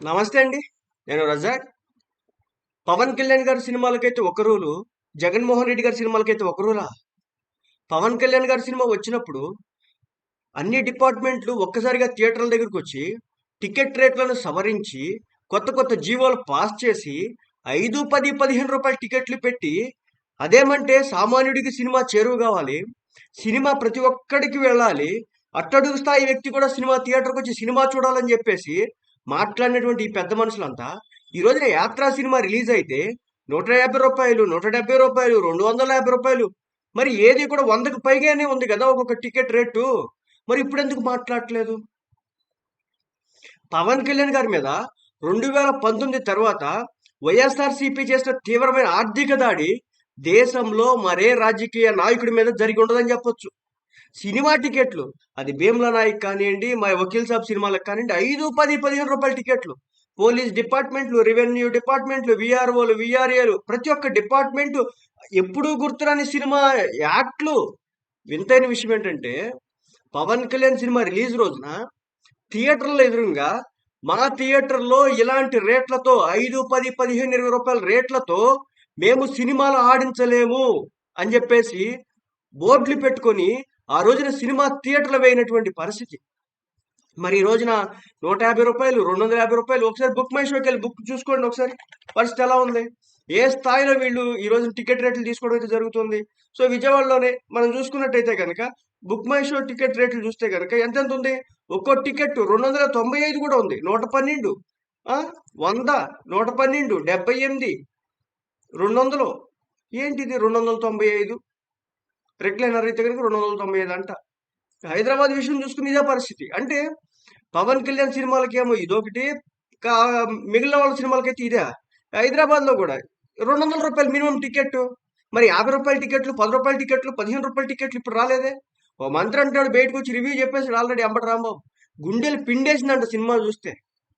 నమస్తే అండి. నేను రజాక్. పవన్ కళ్యాణ్ గారి సినిమాలకైతే ఒక రూలు జగన్మోహన్ రెడ్డి గారి సినిమాలకైతే ఒక రూలా? పవన్ కళ్యాణ్ గారి సినిమా వచ్చినప్పుడు అన్ని డిపార్ట్మెంట్లు ఒక్కసారిగా థియేటర్ల దగ్గరకు వచ్చి టికెట్ రేట్లను సవరించి కొత్త కొత్త జీవోలు పాస్ చేసి ఐదు పది పదిహేను రూపాయల టికెట్లు పెట్టి అదేమంటే సామాన్యుడికి సినిమా చేరువు కావాలి సినిమా ప్రతి ఒక్కడికి వెళ్ళాలి అట్టడుగు స్థాయి వ్యక్తి కూడా సినిమా థియేటర్కి వచ్చి సినిమా చూడాలని చెప్పేసి మాట్లాడినటువంటి ఈ పెద్ద మనుషులంతా ఈ రోజున యాత్ర సినిమా రిలీజ్ అయితే నూట యాభై రూపాయలు నూట డెబ్బై రూపాయలు రెండు వందల యాభై రూపాయలు. మరి ఏది కూడా వందకు పైగానే ఉంది కదా ఒక్కొక్క టికెట్ రేటు. మరి ఇప్పుడు ఎందుకు మాట్లాడట్లేదు? పవన్ కళ్యాణ్ గారి మీద రెండు వేల పంతొమ్మిది తర్వాత వైఎస్ఆర్సీపీ చేసిన తీవ్రమైన ఆర్థిక దాడి దేశంలో మరే రాజకీయ నాయకుడి మీద జరిగి ఉండదని చెప్పొచ్చు. సినిమా టికెట్లు. అది భీమ్లా నాయక్ కానివ్వండి మా వకీల్ సాబ్ సినిమాలకు కానివ్వండి ఐదు పది పదిహేను రూపాయల టికెట్లు. పోలీస్ డిపార్ట్మెంట్లు రెవెన్యూ డిపార్ట్మెంట్లు విఆర్ఓలు విఆర్ఏలు ప్రతి ఒక్క డిపార్ట్మెంట్ ఎప్పుడూ గుర్తురాని సినిమా యాక్ట్లు. వింతైన విషయం ఏంటంటే పవన్ కళ్యాణ్ సినిమా రిలీజ్ రోజున థియేటర్ల ఎదురుగా మా థియేటర్లో ఇలాంటి రేట్లతో ఐదు పది పదిహేను ఇరవై రూపాయల రేట్లతో మేము సినిమాలు ఆడించలేము అని చెప్పేసి బోర్డులు పెట్టుకొని ఆ రోజున సినిమా థియేటర్లు వేయినటువంటి పరిస్థితి. మరి ఈ రోజున నూట యాభై రూపాయలు రెండు వందల యాభై రూపాయలు ఒకసారి బుక్ మై షోకి వెళ్ళి బుక్ చూసుకోండి ఒకసారి. పరిస్థితి ఎలా ఉంది? ఏ స్థాయిలో వీళ్ళు ఈ రోజు టికెట్ రేట్లు తీసుకోవడం అయితే జరుగుతుంది? సో విజయవాడలోనే మనం చూసుకున్నట్టయితే కనుక బుక్ మై షో టికెట్ రేట్లు చూస్తే కనుక ఎంతెంత ఉంది? ఒక్కో టికెట్ రెండు వందల తొంభై ఐదు కూడా ఉంది. నూట పన్నెండు. వంద నూట పన్నెండు డెబ్బై ఎనిమిది రెండు వందలు. ఏంటిది రెండు వందల తొంభై ఐదు? రెగ్యులర్ అయితే కనుక రెండు వందల తొంభై ఐదు అంట. హైదరాబాద్ విషయం చూసుకుని ఇదే పరిస్థితి. అంటే పవన్ కళ్యాణ్ సినిమాలకేమో ఇదొకటి మిగిలిన వాళ్ళ సినిమాలకైతే ఇదే. హైదరాబాద్లో కూడా రెండు వందల రూపాయలు మినిమం టికెట్. మరి యాభై రూపాయల టికెట్లు పది రూపాయల టికెట్లు పదిహేను రూపాయల టికెట్లు ఇప్పుడు రాలేదే? ఓ మంత్రి అంటాడు బయటకు వచ్చి రివ్యూ చెప్పేసి ఆల్రెడీ అంబటి రాంబాబు. గుండెలు పిండేసిందంట సినిమా చూస్తే.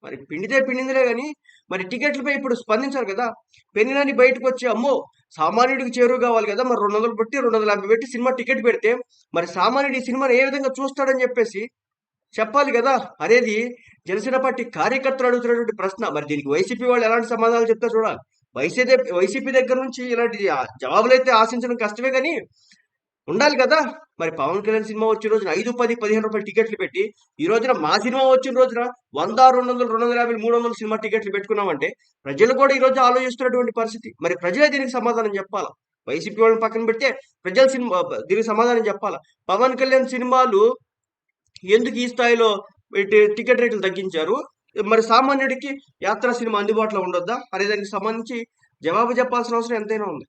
మరి పిండితే పిండిందిలే కానీ మరి టికెట్లపై ఇప్పుడు స్పందించారు కదా? పెన్నినాని బయటకు వచ్చి అమ్మో సామాన్యుడికి చేరువు కావాలి కదా మరి రెండు వందలు పెట్టి రెండు వందల యాభై పెట్టి సినిమా టికెట్ పెడితే మరి సామాన్యుడు ఈ సినిమాని ఏ విధంగా చూస్తాడని చెప్పేసి చెప్పాలి కదా. అనేది జనసేన పార్టీ కార్యకర్తలు అడుగుతున్నటువంటి ప్రశ్న. మరి దీనికి వైసీపీ వాళ్ళు ఎలాంటి సమాధానాలు చెప్తారు చూడాలి. వైసీపీ వైసీపీ దగ్గర నుంచి ఇలాంటి జవాబులు అయితే ఆశించడం కష్టమే కానీ ఉండాలి కదా. మరి పవన్ కళ్యాణ్ సినిమా వచ్చిన రోజున ఐదు పది పదిహేను రూపాయలు టికెట్లు పెట్టి ఈ రోజున మా సినిమా వచ్చిన రోజున వంద రెండు వందలు రెండు వందల యాభై మూడు వందల సినిమా టికెట్లు పెట్టుకున్నామంటే ప్రజలు కూడా ఈ రోజు ఆలోచిస్తున్నటువంటి పరిస్థితి. మరి ప్రజలే దీనికి సమాధానం చెప్పాలా? వైసీపీ వాళ్ళని పక్కన పెడితే ప్రజల సినిమా దీనికి సమాధానం చెప్పాలా? పవన్ కళ్యాణ్ సినిమాలు ఎందుకు ఈ స్థాయిలో టికెట్ రేట్లు తగ్గించారు? మరి సామాన్యుడికి యాత్రా సినిమా అందుబాటులో ఉండొద్దా? అనే దానికి సంబంధించి జవాబు చెప్పాల్సిన అవసరం ఎంతైనా ఉంది.